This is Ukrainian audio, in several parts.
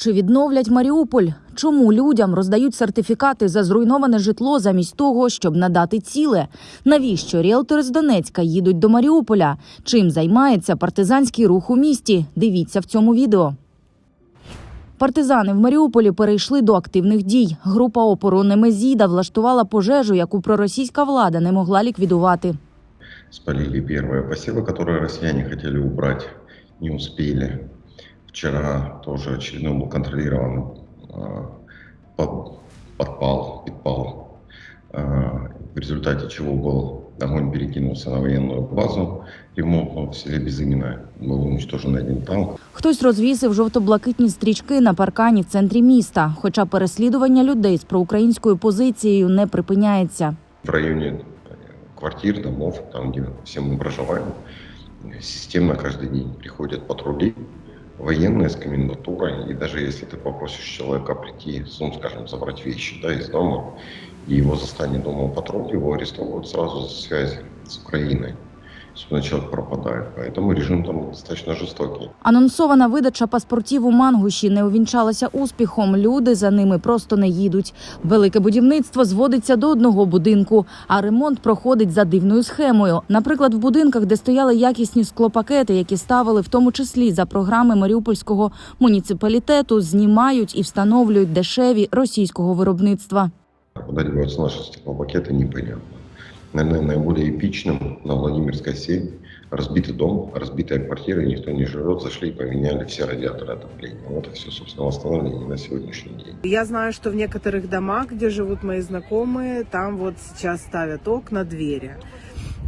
Чи відновлять Маріуполь? Чому людям роздають сертифікати за зруйноване житло замість того, щоб надати ціле? Навіщо ріелтори з Донецька їдуть до Маріуполя? Чим займається партизанський рух у місті? Дивіться в цьому відео. Партизани в Маріуполі перейшли до активних дій. Група опору Немезіда влаштувала пожежу, яку проросійська влада не могла ліквідувати. Спалили первые посевы, которые россияне хотели убрать, не успели. Вчера тоже очередной был контролированный э, под- подпал, подпал, э, в результате чего был огонь перекинулся на военную базу ремонтную в селе Безыменно. Был уничтожен один танк. Хтось розвісив жовто-блакитні стрічки на паркані в центрі міста. Хоча переслідування людей з проукраїнською позицією не припиняється. В районе э, квартир, домов, там, где все мы проживаем, системно каждый день приходят патрули, Военные с комендатурой, и даже если ты попросишь человека прийти, ну, скажем, забрать вещи да, из дома, и его застанет дома патруль, его арестовывают сразу за связь с Украиной. Человек пропадает. Поэтому режим там достаточно жестокий. Анонсована видача паспортів у Мангуші не увінчалася успіхом. Люди за ними просто не їдуть. Велике будівництво зводиться до одного будинку, а ремонт проходить за дивною схемою. Наприклад, в будинках, де стояли якісні склопакети, які ставили в тому числі за програми Маріупольського муніципалітету, знімають і встановлюють дешеві російського виробництва. Куда деваются наши стеклопакеты, непонятно Наверное, наиболее эпичным на Владимирской 7 разбитый дом, разбитая квартира, никто не живет, зашли и поменяли все радиаторы отопления. Вот и все, собственно, восстановление на сегодняшний день. Я знаю, что в некоторых домах, где живут мои знакомые, там вот сейчас ставят окна, двери.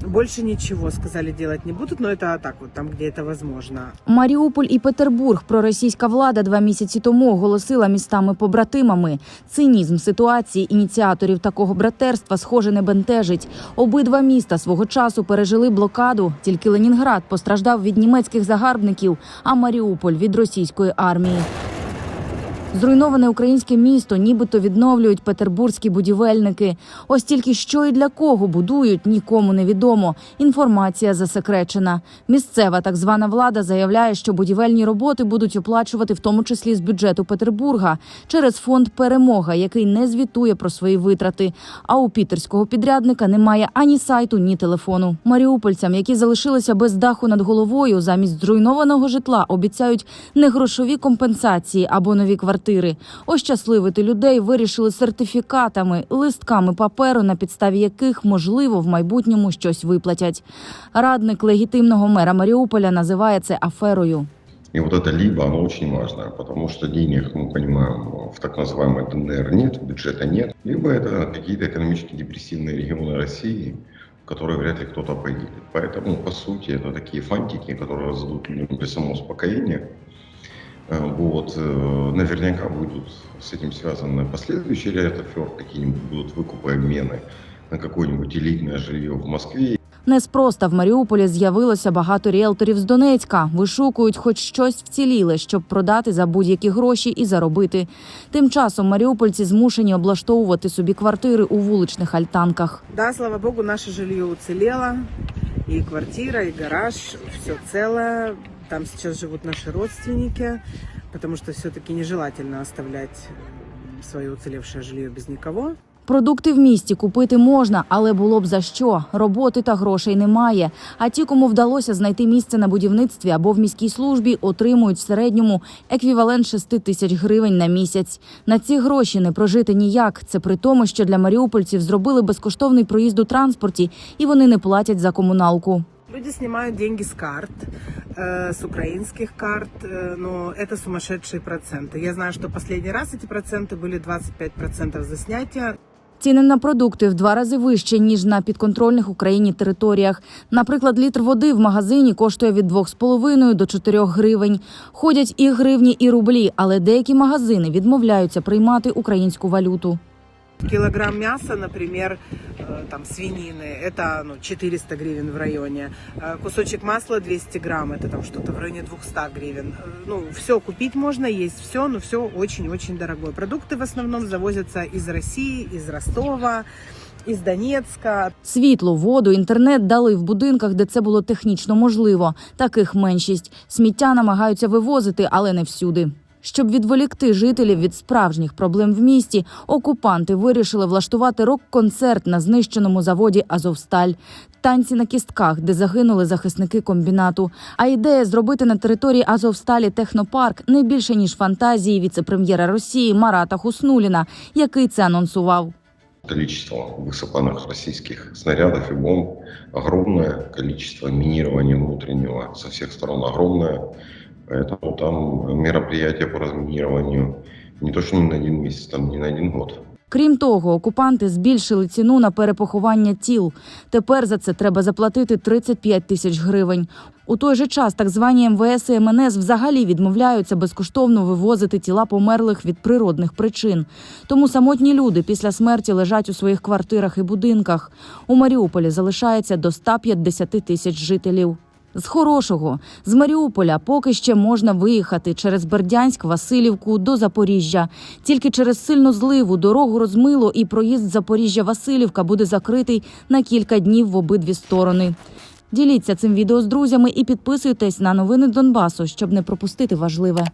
Больше ничего, сказали, делать не будут, но это так вот, там, где это возможно. Маріуполь і Петербург проросійська влада два місяці тому оголосила містами-побратимами. Цинізм ситуації ініціаторів такого братерства схоже не бентежить. Обидва міста свого часу пережили блокаду. Тільки Ленінград постраждав від німецьких загарбників, а Маріуполь від російської армії. Зруйноване українське місто нібито відновлюють петербурзькі будівельники. Ось тільки що і для кого будують, нікому не відомо. Інформація засекречена. Місцева так звана влада заявляє, що будівельні роботи будуть оплачувати в тому числі з бюджету Петербурга через фонд Перемога, який не звітує про свої витрати. А у пітерського підрядника немає ані сайту, ні телефону. Маріупольцям, які залишилися без даху над головою, замість зруйнованого житла обіцяють не грошові компенсації або нові квартири Ощасливити людей вирішили сертифікатами, листками паперу, на підставі яких можливо в майбутньому щось виплатять. Радник легітимного мера Маріуполя називає це аферою. И вот это либо, оно очень важно, потому что денег, мы понимаем, в так называемой ДНР нет, бюджета нет, либо это какие-то экономически депрессивные регионы России, в которые вряд ли кто-то поедет. Поэтому, по сути, это такие фантики, которые раздадут людям для самоуспокоения. Э, Вот, э, наверняка будут с этим связаны последующие ряд афер, какие-нибудь будут выкупы, обмены на какое-нибудь элитное жилье в Москве Неспроста в Маріуполі з'явилося багато ріелторів з Донецька. Вишукують хоч щось вціліле, щоб продати за будь-які гроші і заробити. Тим часом маріупольці змушені облаштовувати собі квартири у вуличних альтанках. Да, слава богу, наше жилье уцелело. И квартира, и гараж, все целое. Там сейчас живут наши родственники, потому что все-таки нежелательно оставлять свое уцелевшее жилье без никого. Продукти в місті купити можна, але було б за що. Роботи та грошей немає. А ті, кому вдалося знайти місце на будівництві або в міській службі, отримують в середньому еквівалент 6 тисяч гривень на місяць. На ці гроші не прожити ніяк. Це при тому, що для маріупольців зробили безкоштовний проїзд у транспорті, і вони не платять за комуналку. Люди снимают деньги с карт, с украинских карт, э, но это сумасшедшие проценты. Я знаю, что последний раз эти проценты были 25% за снятие. Ціни на продукти в два рази вищі ніж на підконтрольних Україні територіях. Наприклад, літр води в магазині коштує від 2,5 до 4 гривень. Ходять і гривні, і рублі, але деякі магазини відмовляються приймати українську валюту. Килограмм мяса, например, э, там свинины, это ну, 400 гривен в районе. Э, Кусочек масла 200 грамм, это там что-то в районе 200 гривен. Э, Ну, все купить можно, есть все, но все очень-очень дорогое. Продукты в основном завозятся из России, из Ростова, из Донецка. Світло, воду, інтернет дали в будинках, де це було технічно можливо. Таких меншість. Сміття намагаються вивозити, але не всюди. Щоб відволікти жителів від справжніх проблем в місті, окупанти вирішили влаштувати рок-концерт на знищеному заводі Азовсталь. Танці на кістках, де загинули захисники комбінату. А ідея зробити на території Азовсталі технопарк не більше ніж фантазії віцепрем'єра Росії Марата Хуснуліна, який це анонсував. Количество высыпанных российских снарядов и бомб огромное, количество минирования внутреннего со всех сторон огромное. Поэтому там мероприятия по разминированию не то что не на один месяц, там не на один год. Крім того, окупанти збільшили ціну на перепоховання тіл. Тепер за це треба заплатити 35 тисяч гривень. У той же час так звані МВС і МНС взагалі відмовляються безкоштовно вивозити тіла померлих від природних причин. Тому самотні люди після смерті лежать у своїх квартирах і будинках. У Маріуполі залишається до 150 тисяч жителів. З хорошого з Маріуполя поки ще можна виїхати через Бердянськ, Васильівку до Запоріжжя. Тільки через сильну зливу дорогу розмило і проїзд Запоріжжя-Васильівка буде закритий на кілька днів в обидві сторони. Діліться цим відео з друзями і підписуйтесь на новини Донбасу, щоб не пропустити важливе.